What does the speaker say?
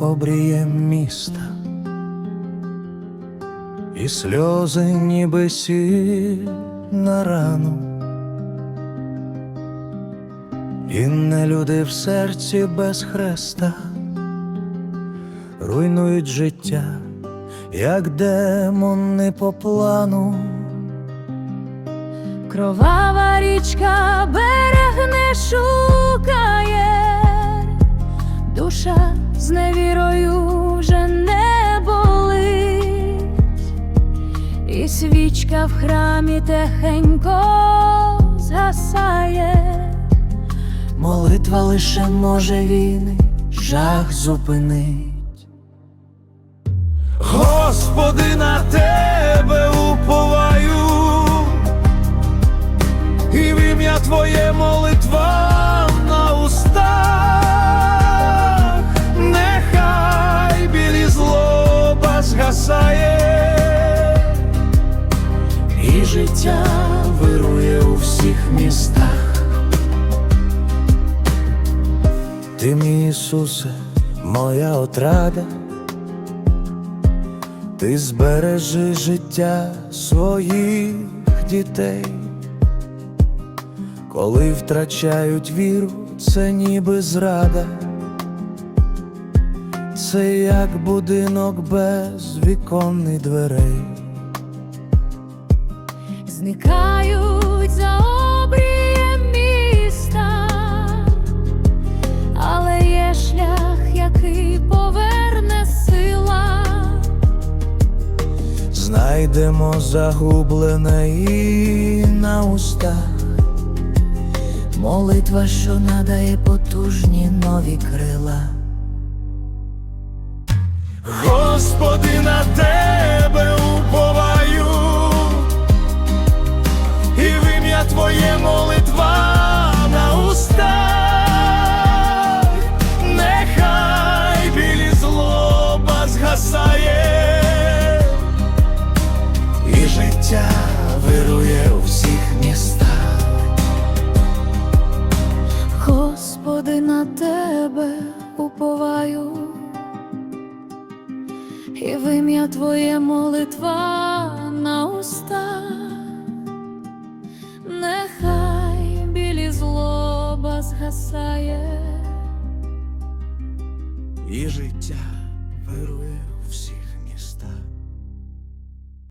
обрієм міста, і сльози ніби сіль на рану, і не люди в серці без хреста, руйнують життя, як демони по плану. Кровава річка берег не в храмі тихенько згасає. Молитва лише може війни, жах зупинить. Господи, на тебе життя вирує у всіх містах. Ти, мій Ісусе, моя отрада, ти збережи життя своїх дітей, коли втрачають віру, це ніби зрада, це як будинок без віконних дверей. Зникають за обрієм міста, але є шлях, який поверне сила. Знайдемо загублене і на устах. Молитва, що надає потужні нові крила. Господи, на тебе вирує у всіх містах. Господи, на тебе уповаю, і в ім'я Твоє молитва на уста, нехай білі злоба згасає, і життя вирує у всіх містах.